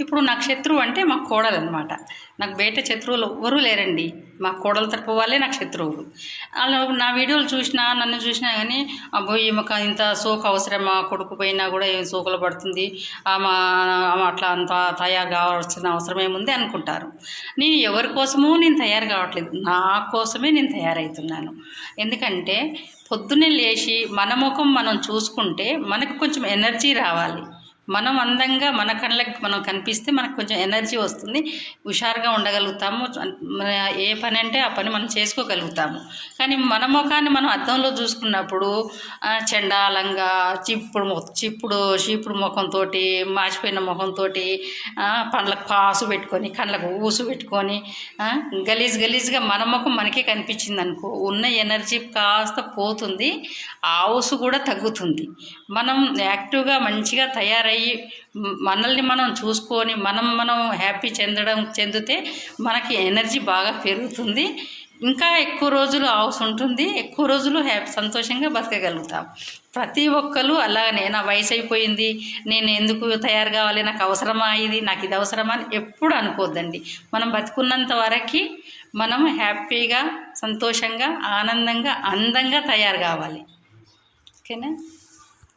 ఇప్పుడు నాకు శత్రువు అంటే మా కోడలు అనమాట నాకు బయట శత్రువులు ఎవ్వరూ లేరండి. మా కోడల తరపు వాళ్ళే నాకు శత్రువులు. వాళ్ళు నా వీడియోలు చూసినా నన్ను చూసినా కానీ అబ్బో ఈమెకు ఇంత సోకు అవసరమా? కొడుకు పోయినా కూడా ఏం సోకులు పడుతుంది? ఆమె ఆమె అట్లా అంత తయారు కావాల్సిన అవసరం ఏముంది అనుకుంటారు. నేను ఎవరి కోసమో నేను తయారు కావట్లేదు. నా కోసమే నేను తయారవుతున్నాను ఎందుకంటే పొద్దున్నే లేచి మన ముఖం మనం చూసుకుంటే మనకు కొంచెం ఎనర్జీ రావాలి. మనం అందంగా మన కళ్ళకి మనం కనిపిస్తే మనకు కొంచెం ఎనర్జీ వస్తుంది హుషారుగా ఉండగలుగుతాము మన ఏ పని అంటే ఆ పని మనం చేసుకోగలుగుతాము. కానీ మన ముఖాన్ని మనం అద్దంలో చూసుకున్నప్పుడు చెండాలంగా చిప్పుడు మొ- చిప్పుడు చీపుడు ముఖంతో మాసిపోయిన ముఖంతో పండ్లకు పాసు పెట్టుకొని కళ్ళకు ఊసు పెట్టుకొని గలీజ్ గలీజ్గా మన ముఖం మనకే కనిపించింది అనుకో ఉన్న ఎనర్జీ కాస్త పోతుంది ఆ ఊసు కూడా తగ్గుతుంది. మనం యాక్టివ్గా మంచిగా తయారయ్యి మ్, మనల్ని మనం చూసుకొని మనం మనం హ్యాపీ చెందడం చెందితే మనకి ఎనర్జీ బాగా పెరుగుతుంది. ఇంకా ఎక్కువ రోజులు హౌస్ ఉంటుంది. ఎక్కువ రోజులు హ్యాపీ సంతోషంగా బతకగలుగుతాం. ప్రతి ఒక్కరు అలాగనే నా వయసు అయిపోయింది నేను ఎందుకు తయారు కావాలి నాకు అవసరమా ఇది నాకు ఇది అవసరమా అని ఎప్పుడు అనుకోవద్దండి మనం బతుకున్నంత వరకు మనం హ్యాపీగా సంతోషంగా ఆనందంగా అందంగా తయారు కావాలి. ఓకేనా?